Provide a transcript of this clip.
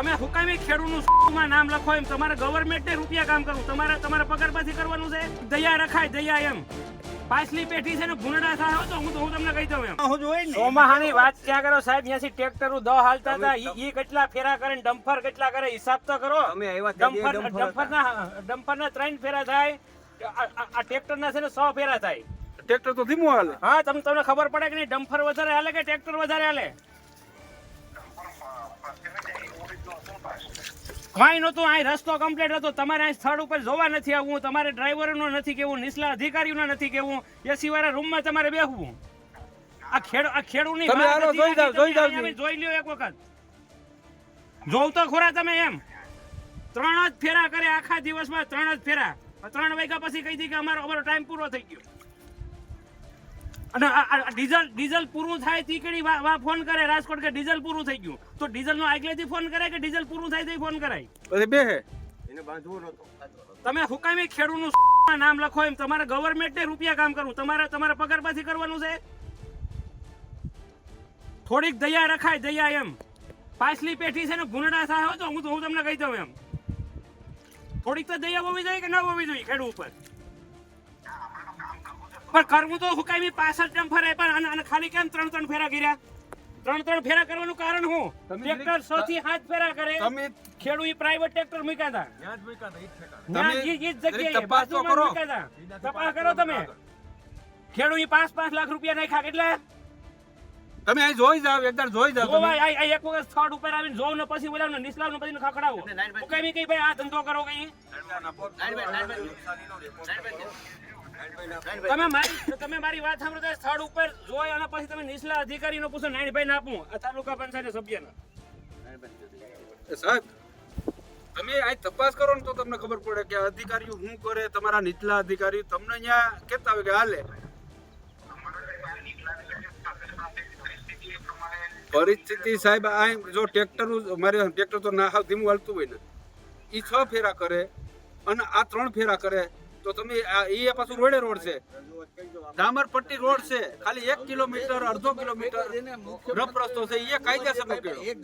તમે હુકામી ખેડૂતનું માં નામ લખો એમ તમારે ગવર્મેન્ટને રૂપિયા કામ કરવું તમારે તમારે પગાર પાછી કરવાનું છે. દયા રખાય દયા એમ. પાછલી પેઢી છે ને ભૂંડા થાય તો હું તો હું તમને કહી દઉં એમ. હું જોઈ ને. સોમાહાની વાત ક્યાં કરો સાહેબ? ત્યાંથી ટ્રેક્ટરો દહ હાલતા હતા. ઈ ઈ કેટલા ફેરા કરે ને ડમ્ફર કેટલા કરે હિસાબ તો કરો. અમે આવ્યા ડમ્ફર ડમ્ફર ના ડમ્ફરના ડમ્ફરના ત્રણ ફેરા થાય. આ- ટ્રેક્ટર ના છે ને સો ફેરા થાય. ટ્રેક્ટર તો ધીમું હાલે. હા તમને તમને ખબર પડે કે નહીં? ડમ્ફર વધારે હાલે કે ટ્રેક્ટર વધારે હાલે? કાંઈ નહોતું અહીં રસ્તો કમ્પ્લીટ હતો. તમારે અહીં સ્થળ ઉપર જોવા નથી આવવું તમારે ડ્રાઈવરનું નથી કેવું નીચલા અધિકારીઓનો નથી કેવું એસી વાળા રૂમમાં તમારે બેસવું આ ખેડ આ જી. જોઈ લ્યો એક વખત. જોવ તો ખોરા તમે એમ. ત્રણ જ ફેરા કરે આખા દિવસમાં ત્રણ જ ફેરા. ત્રણ વાગ્યા પછી કહી દી કે અમારો અમારો ટાઈમ પૂરો થઈ ગયો. અને ડીઝલ ડીઝલ પૂરું થાય તી કેડી વા ફોન કરે રાજકોટ કે ડીઝલ પૂરું થઈ ગયું. તો ડીઝલ નો આગલેથી ફોન કરે કે ડીઝલ પૂરું થાય તો ફોન કરાય? બે એને બાંધવું નતો તમે હુકામી ખેડૂતનું નામ લખો એમ. તમારે ગવર્મેન્ટને રૂપિયા કામ કરવું. તમારે તમારા પગાર પાછી કરવાનું છે. થોડીક દયા રખાય દયા એમ. પાછલી પેઠી છે ને ભૂંડા થાય તો હું તો હું તમને કહી દઉં એમ. થોડીક તો દયા હોવી જોઈએ કે ન હોવી જોઈએ ખેડૂત ઉપર? પણ કરવું તો હુકામી પાછળ ડમ્ફર ફરે અને અને ખાલી કેમ ત્રણ ત્રણ ફેરા કર્યા? ત્રણ ત્રણ ફેરા કરવાનું કારણ હું? તમે ટ્રેક્ટર સો થી સાત ફેરા કરે. તમે ખેડૂત પ્રાઇવેટ ટ્રેક્ટર મૂક્યા હતા તમે ના, ઈ- ઈ જ જગ્યાએ, તપાસ તો કરો. તપાસ કરો તમે ખેડૂત પાંચ પાંચ લાખ રૂપિયા નાખ્યા કેટલા? તમે અહીં જોઈ જાવ એકવાર જોઈ જાવ ભાઈ તમે આ- એક વખત સ્થળ ઉપર આવીને જોવ ને પછી બોલાવ ને નિસલાવ ને પછી ને ખખડાવો કઈ કઈ ભાઈ આ ધંધો કરો કઈ. તમે મારી તમે મારી વાત સાંભળો તો સ્થળ ઉપર જોઈ અને પછી તમે નીચલા અધિકારીનો પૂછો નાઈભાઈ ને આપું, આ તાલુકા પંચાયત સભ્યના. સાહેબ, તમે આ તપાસ કરો ને તો તમને ખબર પડે કે અધિકારીઓ શું કરે, તમારા નીચલા અધિકારીઓ તમને અહીંયા કહેતા હોય કે હાલે. પરિસ્થિતિ સાહેબ, આ જો ટ્રેક્ટર મારે ટ્રેક્ટર તો ના હાવ ધીમું હાલતું હોય ને. એ છ ફેરા કરે અને આ ત્રણ ફેરા કરે. તો તમે ઈ એ પાછું રોડે રોડ છે. ડામર પટ્ટી રોડ છે. ખાલી એક કિલોમીટર, અડધો કિલોમીટર. રફ રસ્તો છે. એ કાયદેસર કહેવાય. એક